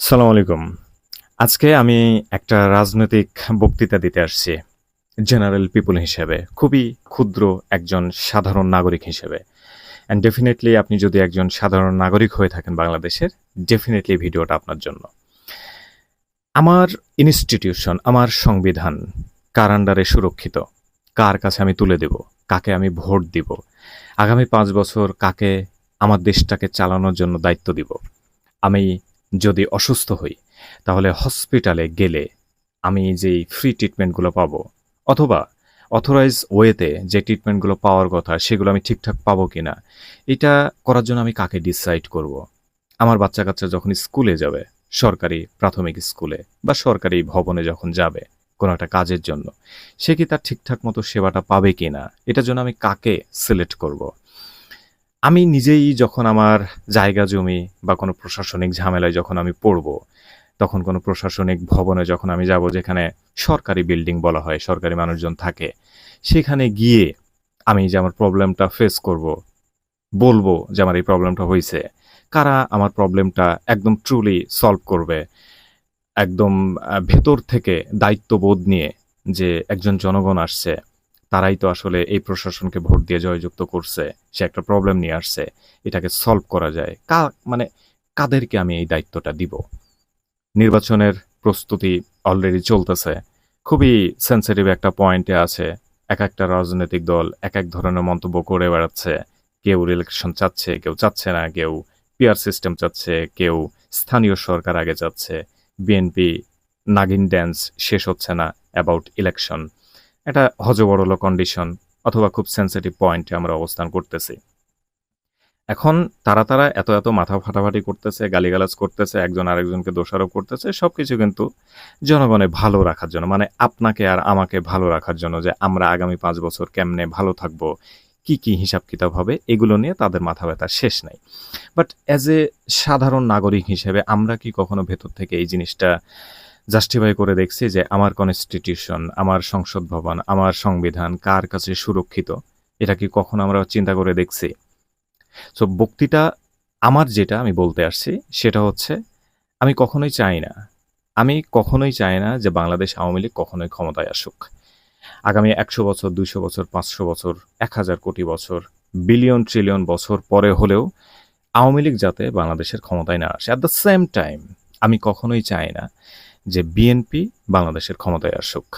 সালাম আলাইকুম। আজকে আমি একটা রাজনৈতিক বক্তৃতা দিতে আসছি জেনারেল পিপল হিসেবে, খুবই ক্ষুদ্র একজন সাধারণ নাগরিক হিসেবে। অ্যান্ড ডেফিনেটলি আপনি যদি একজন সাধারণ নাগরিক হয়ে থাকেন বাংলাদেশের ডেফিনেটলি ভিডিওটা আপনার জন্য। আমার ইনস্টিটিউশন আমার সংবিধান কার আন্ডারে সুরক্ষিত। কার কাছে আমি তুলে দেব? কাকে আমি ভোট দিব? আগামী পাঁচ বছর কাকে আমার দেশটাকে চালানোর জন্য দায়িত্ব দিব? আমি যদি অসুস্থ হই, তাহলে হসপিটালে গেলে আমি যেই ফ্রি ট্রিটমেন্টগুলো পাবো, অথবা অথরাইজ ওয়েতে যে ট্রিটমেন্টগুলো পাওয়ার কথা সেগুলো আমি ঠিকঠাক পাবো কিনা, এটা করার জন্য আমি কাকে ডিসাইড করব। আমার বাচ্চা কাচ্চা যখন স্কুলে যাবে, সরকারি প্রাথমিক স্কুলে বা সরকারি ভবনে যখন যাবে কোনো একটা কাজের জন্য, সে কি তার ঠিকঠাক মতো সেবাটা পাবে কিনা, এটার জন্য আমি কাকে সিলেক্ট করব। আমি নিজেই যখন আমার জায়গা জমি বা কোনো প্রশাসনিক ঝামেলায় যখন আমি পড়ব, তখন কোনো প্রশাসনিক ভবনে যখন আমি যাব যেখানে সরকারি বিল্ডিং বলা হয়, সরকারি মানুষজন থাকে, সেখানে গিয়ে আমি যে আমার প্রবলেমটা ফেস করব, বলব যে আমার এই প্রবলেমটা হয়েছে কারা আমার প্রবলেমটা একদম ট্রুলি সলভ করবে, একদম ভেতর থেকে দায়িত্ববোধ নিয়ে যে একজন জনগণ আসছে তারাই তো আসলে এই প্রশাসনকে ভোট দিয়ে জয়যুক্ত করছে, সে একটা প্রবলেম নিয়ে আসছে, এটাকে সলভ করা যায়। কা মানে কাদেরকে আমি এই দায়িত্বটা দিব? নির্বাচনের প্রস্তুতি অলরেডি চলতেছে। খুবই সেন্সিটিভ একটা পয়েন্টে আছে। এক একটা রাজনৈতিক দল এক এক ধরনের মন্তব্য করে বেড়াচ্ছে। কেউ ইলেকশন চাচ্ছে, কেউ চাচ্ছে না, কেউ পিয়ার সিস্টেম চাচ্ছে, কেউ স্থানীয় সরকার আগে চাচ্ছে বিএনপি নাগিন ড্যান্স শেষ হচ্ছে না অ্যাবাউট ইলেকশন এটা হজবরল কন্ডিশন অথবা খুব সেন্সিটিভ পয়েন্টে আমরা অবস্থান করতেছি। এখন তারা তারা এত এত মাথা ফাটাফাটি করতেছে, গালিগালাজ করতেছে, একজন আরেকজনকে দোষারোপ করতেছে সব কিছু কিন্তু জনগণে ভালো রাখার জন্য মানে আপনাকে আর আমাকে ভালো রাখার জন্য যে আমরা আগামী পাঁচ বছর কেমনে ভালো থাকব, কি কি হিসাব কিতাব হবে, এগুলো নিয়ে তাদের মাথা ব্যথা শেষ নাই। বাট অ্যাজ এ সাধারণ নাগরিক হিসেবে আমরা কি কখনো ভেতর থেকে এই জিনিসটা জাস্টিফাই করে দেখছি যে আমার কনস্টিটিউশন আমার সংসদ ভবন, আমার সংবিধান কার কাছে সুরক্ষিত? এটা কি কখনো আমরা চিন্তা করে দেখছি? সো বক্তৃতা আমার যেটা আমি বলতে আসছি, সেটা হচ্ছে আমি কখনোই চাই না। আমি কখনোই চাই না যে বাংলাদেশ আওয়ামী লীগ কখনোই ক্ষমতায় আসুক। আগামী একশো বছর, দুইশো বছর, পাঁচশো বছর, এক হাজার কোটি বছর বিলিয়ন ট্রিলিয়ন বছর পরে হলেও আওয়ামী লীগ যাতে বাংলাদেশের ক্ষমতায় না আসে। অ্যাট দ্য সেম টাইম আমি কখনোই চাই না যে বিএনপি বাংলাদেশের ক্ষমতায় আসুক।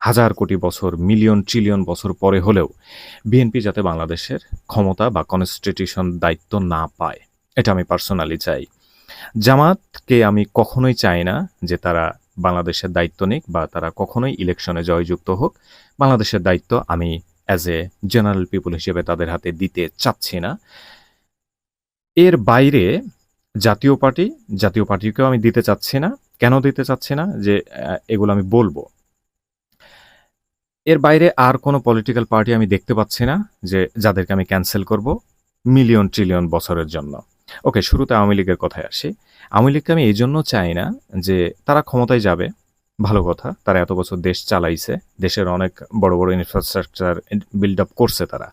হাজার কোটি বছর, মিলিয়ন, ট্রিলিয়ন বছর পরে হলেও বিএনপি যাতে বাংলাদেশের ক্ষমতা বা কনস্টিটিউশন দায়িত্ব না পায়, এটা আমি পার্সোনালি চাই। জামাতকে আমি কখনোই চাই না যে তারা বাংলাদেশের দায়িত্ব নিক বা তারা কখনোই ইলেকশনে জয়যুক্ত হোক। বাংলাদেশের দায়িত্ব আমি অ্যাজ এ জেনারেল পিপল হিসেবে তাদের হাতে দিতে চাচ্ছি না। এর বাইরে জাতীয় পার্টি, জাতীয় পার্টিকেও আমি দিতে চাচ্ছি না। কেন দিতে চাচ্ছি না যে এগুলো আমি বলব? এর বাইরে আর কোনো পলিটিক্যাল পার্টি আমি দেখতে পাচ্ছি না যে, যাদেরকে আমি ক্যান্সেল করব মিলিয়ন ট্রিলিয়ন বছরের জন্য। ওকে শুরুতে আওয়ামী লীগের কথায় আসি। আওয়ামী লীগকে আমি এই জন্য চাই না যে, তারা ক্ষমতায় যাবে। ভালো কথা, তারা এত বছর দেশ চালাইছে, দেশের অনেক বড় বড় ইনফ্রাস্ট্রাকচার বিল্ড আপ করছে তারা।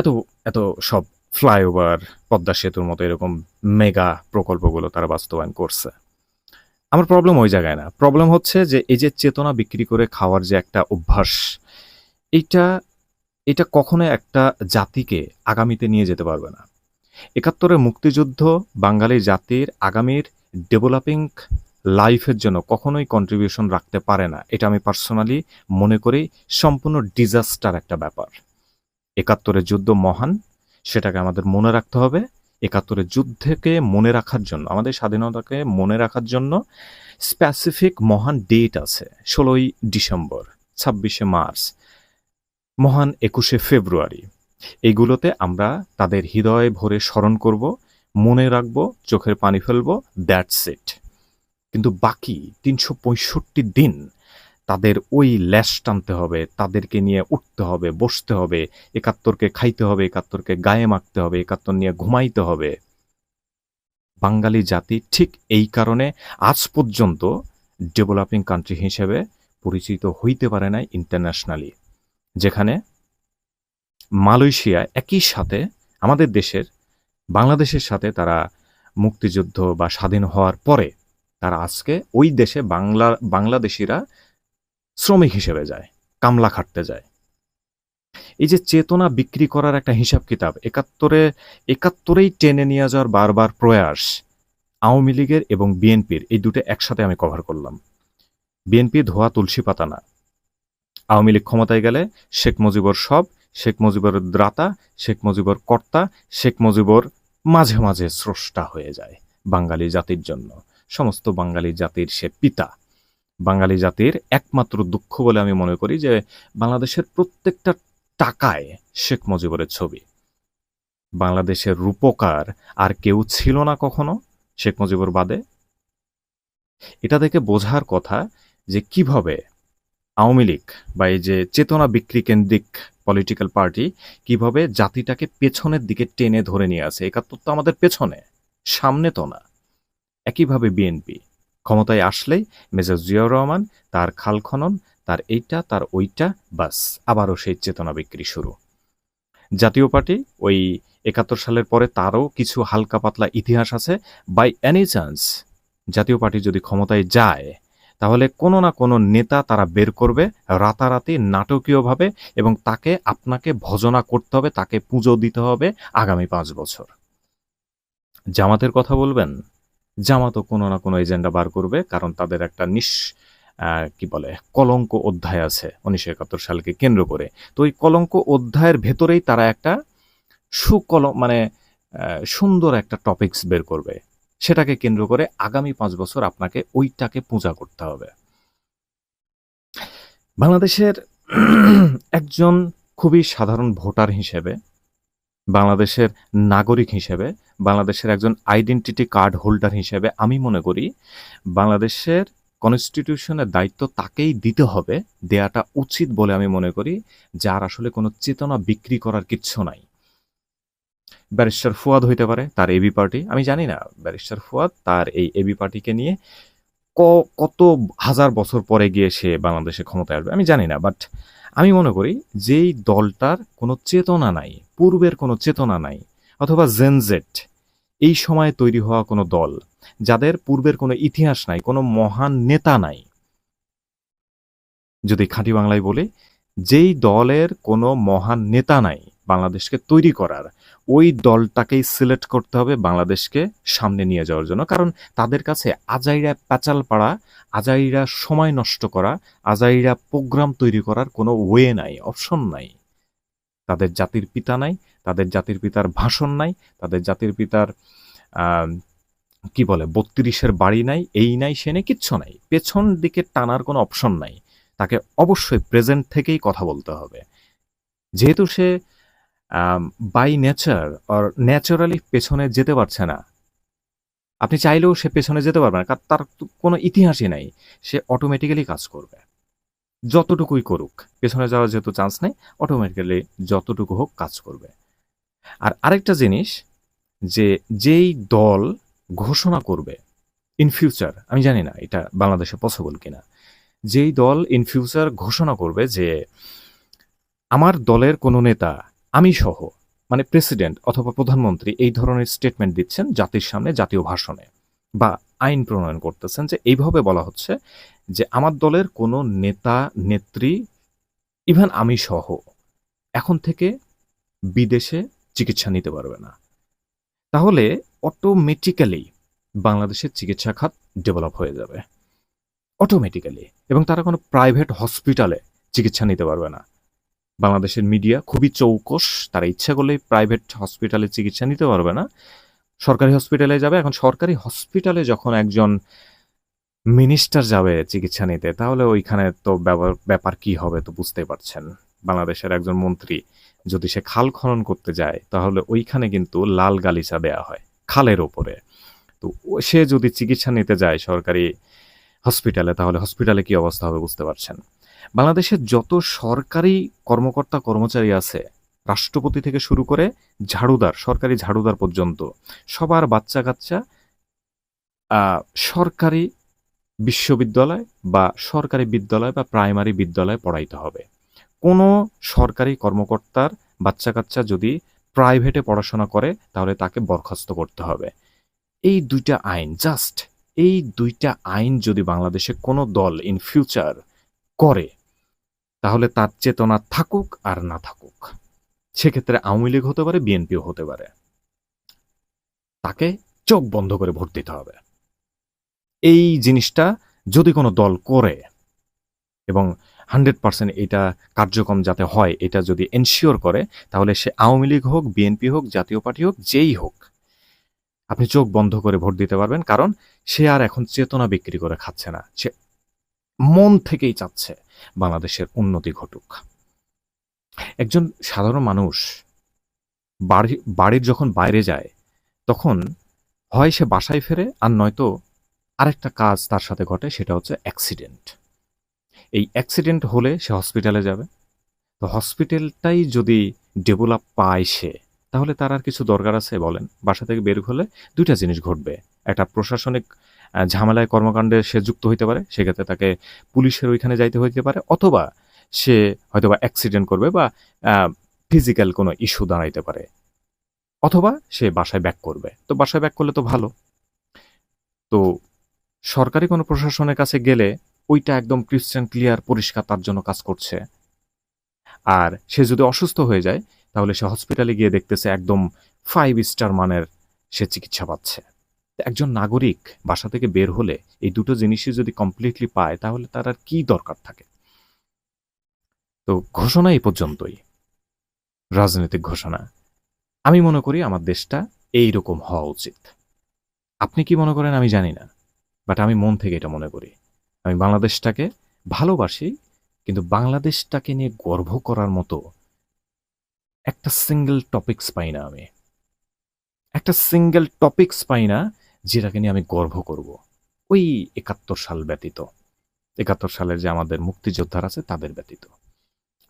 এত এত সব ফ্লাইওভার পদ্মা সেতুর মতো এরকম মেগা প্রকল্পগুলো তারা বাস্তবায়ন করছে। আমার প্রবলেম ওই জায়গায় না। প্রবলেম হচ্ছে যে এই যে চেতনা বিক্রি করে খাওয়ার যে একটা অভ্যাস এটা এটা কখনো একটা জাতিকে আগামীতে নিয়ে যেতে পারবে না। একাত্তরে মুক্তিযুদ্ধ বাঙালি জাতির আগামীর ডেভেলপিং লাইফের জন্য কখনোই কন্ট্রিবিউশন রাখতে পারে না। এটা আমি পার্সোনালি মনে করি সম্পূর্ণ ডিজাস্টার একটা ব্যাপার। একাত্তরের যুদ্ধ মহান, সেটাকে আমাদের মনে রাখতে হবে। একাত্তরের যুদ্ধকে মনে রাখার জন্য, আমাদের স্বাধীনতাকে মনে রাখার জন্য স্পেসিফিক মহান ডেট আছে ষোলোই ডিসেম্বর, ছাব্বিশে মার্চ, মহান একুশে ফেব্রুয়ারি। এইগুলোতে আমরা তাদের হৃদয়ে ভরে স্মরণ করব, মনে রাখব, চোখের পানি ফেলব দ্যাটস ইট কিন্তু বাকি তিনশো পঁয়ষট্টি দিন তাদের ওই ল্যাশ টানতে হবে, তাদেরকে নিয়ে উঠতে হবে, বসতে হবে, একাত্তরকে খাইতে হবে, একাত্তরকে গায়ে মাখতে হবে, একাত্তর নিয়ে ঘুমাইতে হবে। বাঙালি জাতি ঠিক এই কারণে আজ পর্যন্ত ডেভেলপিং কান্ট্রি হিসেবে পরিচিত হইতে পারে না ইন্টারন্যাশনালি, যেখানে মালয়েশিয়া একই সাথে আমাদের দেশের, বাংলাদেশের সাথে তারা মুক্তিযুদ্ধ বা স্বাধীন হওয়ার পরে তারা আজকে ওই দেশে বাংলা, বাংলাদেশিরা শ্রমিক হিসেবে যায়, কামলা খাটতে যায়। এই যে চেতনা বিক্রি করার একটা হিসাব কিতাব, একাত্তরে, একাত্তরেই টেনে নিয়ে যাওয়ার বারবার প্রয়াস আওয়ামী লীগের এবং বিএনপির, এই দুটো একসাথে আমি কভার করলাম। বিএনপি ধোয়া তুলসী পাতা না। আওয়ামী লীগ ক্ষমতায় গেলে শেখ মুজিবর সব, শেখ মুজিবর দ্রাতা, শেখ মুজিবর কর্তা, শেখ মুজিবর মাঝে মাঝে স্রষ্টা হয়ে যায় বাঙালি জাতির জন্য। সমস্ত বাঙালি জাতির সে পিতা। বাঙালি জাতির একমাত্র দুঃখ বলে আমি মনে করি যে বাংলাদেশের প্রত্যেকটা টাকায় শেখ মুজিবরের ছবি। বাংলাদেশের রূপকার আর কেউ ছিল না কখনো শেখ মুজিবুর বাদে। এটা থেকে বোঝার কথা যে কীভাবে আওয়ামী লীগ বা এই যে চেতনা বিক্রি কেন্দ্রিক পলিটিক্যাল পার্টি কীভাবে জাতিটাকে পেছনের দিকে টেনে ধরে নিয়ে আসে, একাত্তর তো আমাদের পেছনে, সামনে তো না। একইভাবে বিএনপি ক্ষমতায় আসলেই মেজর জিয়াউর রহমান, তার খাল খনন, তার এইটা, তার ওইটা, বাস, আবারও সেই চেতনা বিক্রি শুরু। জাতীয় পার্টি ওই একাত্তর সালের পরে তারও কিছু হালকা পাতলা ইতিহাস আছে। By any chance Jatiya party যদি ক্ষমতায় যায়, তাহলে কোনো না কোনো নেতা তারা বের করবে রাতারাতি, নাটকীয়ভাবে, এবং তাকে আপনাকে ভজনা করতে হবে, তাকে পুজো দিতে হবে আগামী পাঁচ বছর। জামাতের কথা বলবেন? জামাতও কোনো না কোনো এজেন্ডা বার করবে, কারণ তাদের একটা নিঃ কি বলে, কলঙ্ক অধ্যায় আছে উনিশশো একাত্তর সালকে কেন্দ্র করে। তো ওই কলঙ্ক অধ্যায়ের ভেতরেই তারা একটা সুকল মানে সুন্দর একটা টপিকস বের করবে। সেটাকে কেন্দ্র করে আগামী পাঁচ বছর আপনাকে ওইটাকে পূজা করতে হবে। বাংলাদেশের একজন খুবই সাধারণ ভোটার হিসেবে বাংলাদেশের নাগরিক হিসেবে, বাংলাদেশের একজন আইডেন্টিটি কার্ড হোল্ডার হিসেবে আমি মনে করি, বাংলাদেশের কনস্টিটিউশনের দায়িত্ব তাকেই দিতে হবে, দেয়াটা উচিত বলে আমি মনে করি, যার আসলে কোনো চেতনা বিক্রি করার কিচ্ছু নাই। ব্যারিস্টার ফুয়াদ হইতে পারে, তার এবি পার্টি আমি জানি না, ব্যারিস্টার ফুয়াদ তার এই এবি পার্টিকে নিয়ে কত হাজার বছর পরে গিয়ে সে বাংলাদেশে ক্ষমতায় আসবে, আমি জানি না বাট আমি মনে করি যেই দলটার কোনো চেতনা নাই পূর্বের কোনো চেতনা নাই, অথবা জেনজেট এই সময়ে তৈরি হওয়া কোনো দল, যাদের পূর্বের কোনো ইতিহাস নাই, কোনো মহান নেতা নাই। যদি খাঁটি বাংলায় বলি, যেই দলের কোনো মহান নেতা নাই বাংলাদেশকে তৈরি করার, ওই দলটাকেই সিলেক্ট করতে হবে বাংলাদেশকে সামনে নিয়ে যাওয়ার জন্য। কারণ তাদের কাছে আজাইরা প্যাচাল পাড়া, আজাইরা সময় নষ্ট করা, আজাইরা প্রোগ্রাম তৈরি করার কোনো ওয়ে নাই, অপশন নাই। তাদের জাতির পিতা নাই, তাদের জাতির পিতার ভাষণ নাই, তাদের জাতির পিতার কি বলে, বত্রিশের বাড়ি নাই, এই নাই, সে নেই, কিচ্ছু নাই। পেছন দিকে টানার কোনো অপশন নাই। তাকে অবশ্যই প্রেজেন্ট থেকেই কথা বলতে হবে। যেহেতু সে বাই নেচার অর ন্যাচারালি পেছনে যেতে পারছে না, আপনি চাইলেও সে পেছনে যেতে পারবে না, কারণ তার কোনো ইতিহাসই নাই। সে অটোমেটিক্যালি কাজ করবে। যতটুকুই করুক, পেছনে যাওয়ার যেহেতু চান্স নেই অটোমেটিক্যালি যতটুকু হোক কাজ করবে। আর আরেকটা জিনিস, যে যেই দল ঘোষণা করবে ইন ফিউচার আমি জানি না এটা বাংলাদেশে পসিবল কিনা, যেই দল ইন ফিউচার ঘোষণা করবে যে আমার দলের কোনো নেতা, আমি সহ মানে প্রেসিডেন্ট অথবা প্রধানমন্ত্রী এই ধরনের স্টেটমেন্ট দিচ্ছেন জাতির সামনে জাতীয় ভাষণে। বা আইন প্রণয়ন করতেছেন যে এইভাবে বলা হচ্ছে যে আমার দলের কোনো নেতা, নেত্রী ইভেন আমি সহ এখন থেকে বিদেশে চিকিৎসা নিতে পারবে না। তাহলে অটোমেটিক্যালি বাংলাদেশের চিকিৎসা খাত ডেভেলপ হয়ে যাবে। অটোমেটিক্যালি এবং তারা কোনো প্রাইভেট হসপিটালে চিকিৎসা নিতে পারবে না। বাংলাদেশের মিডিয়া খুবই চৌকস, তারা ইচ্ছা করলেই প্রাইভেট হসপিটালে চিকিৎসা নিতে পারবে না। সরকারি হসপিটালে যাবে। এখন সরকারি হসপিটালে যখন একজন মিনিস্টার যাবে চিকিৎসা নিতে, তাহলে ওইখানে তো ব্যাপার- কি হবে তো বুঝতে পারছেন। বাংলাদেশের একজন মন্ত্রী যদি সে খাল খনন করতে যায়, তাহলে ওইখানে কিন্তু লাল গালিচা দেয়া হয় খালের ওপরে তো সে যদি চিকিৎসা নিতে যায় সরকারি হসপিটালে তাহলে হসপিটালে কি অবস্থা হবে বুঝতে পারছেন? বাংলাদেশের যত সরকারি কর্মকর্তা কর্মচারী আছে রাষ্ট্রপতি থেকে শুরু করে ঝাড়ুদার, সরকারি ঝাড়ুদার পর্যন্ত সবার বাচ্চা কাচ্চা সরকারি বিশ্ববিদ্যালয় বা সরকারি বিদ্যালয় বা প্রাইমারি বিদ্যালয়ে পড়াইতে হবে। কোনো সরকারি কর্মকর্তার বাচ্চা কাচ্চা যদি প্রাইভেটে পড়াশোনা করে, তাহলে তাকে বরখাস্ত করতে হবে। এই দুইটা আইন, জাস্ট এই দুইটা আইন যদি বাংলাদেশে কোনো দল ইন ফিউচার করে, তাহলে তার চেতনা থাকুক আর না থাকুক। সেক্ষেত্রে আওয়ামী লীগ হতে পারে, বিএনপিও হতে পারে। তাকে চোখ বন্ধ করে ভোট দিতে হবে। এই জিনিসটা যদি কোনো দল করে এবং হান্ড্রেড পার্সেন্ট এটা কার্যক্রম যাতে হয়, এটা যদি এনশিওর করে, তাহলে সে আওয়ামী লীগ হোক, বিএনপি হোক, জাতীয় পার্টি হোক, যেই হোক, আপনি চোখ বন্ধ করে ভোট দিতে পারবেন। কারণ সে আর এখন চেতনা বিক্রি করে খাচ্ছে না। সে মন থেকেই চাচ্ছে বাংলাদেশের উন্নতি ঘটুক। একজন সাধারণ মানুষ বাড়ি, বাড়ির যখন বাইরে যায়, তখন হয় সে বাসায় ফেরে আর নয়তো আরেকটা কাজ তার সাথে ঘটে, সেটা হচ্ছে অ্যাক্সিডেন্ট এই অ্যাক্সিডেন্ট হলে সে হসপিটালে যাবে। তো হসপিটালটাই যদি ডেভেলপ পায় সে, তাহলে তার আর কিছু দরকার আছে বলেন। বাসা থেকে বের হলে দুইটা জিনিস ঘটবে। একটা প্রশাসনিক ঝামেলায় কর্মকাণ্ডে সে যুক্ত হইতে পারে, সেক্ষেত্রে তাকে পুলিশের ওইখানে যাইতে হইতে পারে, অথবা সে হয়তোবা অ্যাক্সিডেন্ট করবে বা ফিজিক্যাল কোনো ইস্যু দাঁড়াইতে পারে। অথবা সে বাসায় ব্যাক করবে। তো বাসায় ব্যাক করলে তো ভালো। তো সরকারি কোনো প্রশাসনের কাছে গেলে ওইটা একদম ক্রিশ্চান ক্লিয়ার পরিষ্কার তার জন্য কাজ করছে। আর সে যদি অসুস্থ হয়ে যায়, তাহলে সে হসপিটালে গিয়ে দেখতেছে একদম ফাইভ স্টার মানের সে চিকিৎসা পাচ্ছে। একজন নাগরিক বাসা থেকে বের হলে এই দুটো জিনিসই যদি কমপ্লিটলি পায়, তাহলে তার আর কি দরকার থাকে? তো ঘোষণা এই পর্যন্তই। রাজনৈতিক ঘোষণা। আমি মনে করি আমার দেশটা এই রকম হওয়া উচিত। আপনি কি মনে করেন আমি জানি না, বাট আমি মন থেকে এটা মনে করি। আমি বাংলাদেশটাকে ভালোবাসি, কিন্তু বাংলাদেশটাকে নিয়ে গর্ব করার মতো একটা সিঙ্গেল টপিকস পাই না আমি। একটা সিঙ্গেল টপিকস পাই না যেটাকে নিয়ে আমি গর্ব করব। ওই একাত্তর সাল ব্যতীত। একাত্তর সালের যে আমাদের মুক্তিযোদ্ধার আছে তাদের ব্যতীত।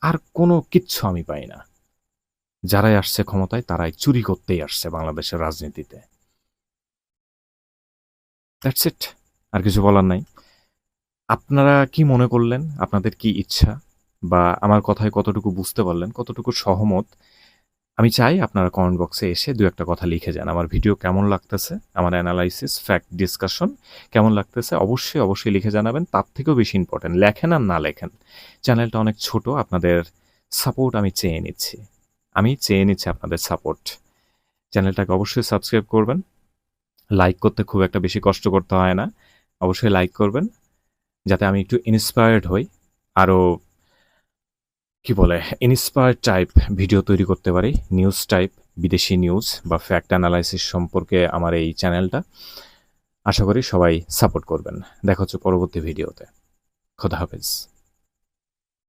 আর কোনো কিচ্ছু আমি পাই না। যারাই আসছে ক্ষমতায়, তারাই চুরি করতেই আসছে বাংলাদেশের রাজনীতিতে। দ্যাটস ইট আর কিছু বলার নাই। আপনারা কি মনে করলেন? আপনাদের কি ইচ্ছা? বা আমার কথায় কতটুকু বুঝতে পারলেন? কতটুকু সহমত? আমি চাই আপনারা কমেন্ট বক্সে এসে দু একটা কথা লিখে যান। আমার ভিডিও কেমন লাগতেছে? আমার অ্যানালাইসিস ফ্যাক্ট ডিসকাশন কেমন লাগতেছে? অবশ্যই অবশ্যই লিখে জানাবেন। তার থেকেও বেশি ইম্পর্টেন্ট লেখেন আর না লেখেন। চ্যানেলটা অনেক ছোট, আপনাদের সাপোর্ট আমি চেয়ে নিচ্ছি। আমি চেয়ে নিচ্ছি আপনাদের সাপোর্ট চ্যানেলটাকে অবশ্যই সাবস্ক্রাইব করবেন। লাইক করতে খুব একটা বেশি কষ্ট করতে হয় না। অবশ্যই লাইক করবেন। যাতে আমি একটু ইন্সপায়ার্ড হই। আরও কি বলে ইন্সপায়ার টাইপ ভিডিও তৈরি করতে পারি নিউজ টাইপ বিদেশি নিউজ বা ফ্যাক্ট অ্যানালাইসিস সম্পর্কে আমার এই চ্যানেলটা আশা করি সবাই সাপোর্ট করবেন। দেখা হচ্ছে পরবর্তী ভিডিওতে খোদা হাফেজ।